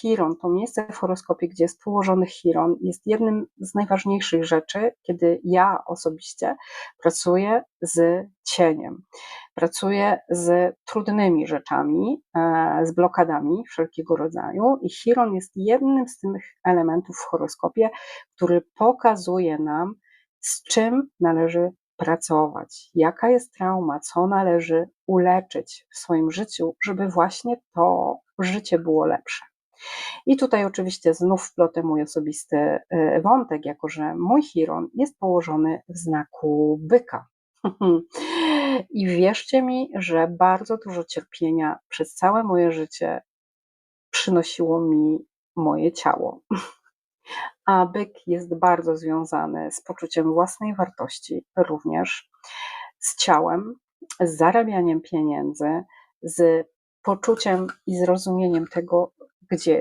Chiron, to miejsce w horoskopie, gdzie jest położony Chiron, jest jednym z najważniejszych rzeczy, kiedy ja osobiście pracuję z cieniem. Pracuję z trudnymi rzeczami, e, z blokadami wszelkiego rodzaju, i Chiron jest jednym z tych elementów w horoskopie, który pokazuje nam, z czym należy pracować, jaka jest trauma, co należy uleczyć w swoim życiu, żeby właśnie to życie było lepsze. I tutaj oczywiście znów wplotę mój osobisty e, wątek, jako że mój Chiron jest położony w znaku byka. I wierzcie mi, że bardzo dużo cierpienia przez całe moje życie przynosiło mi moje ciało. A byk jest bardzo związany z poczuciem własnej wartości, również z ciałem, z zarabianiem pieniędzy, z poczuciem i zrozumieniem tego, gdzie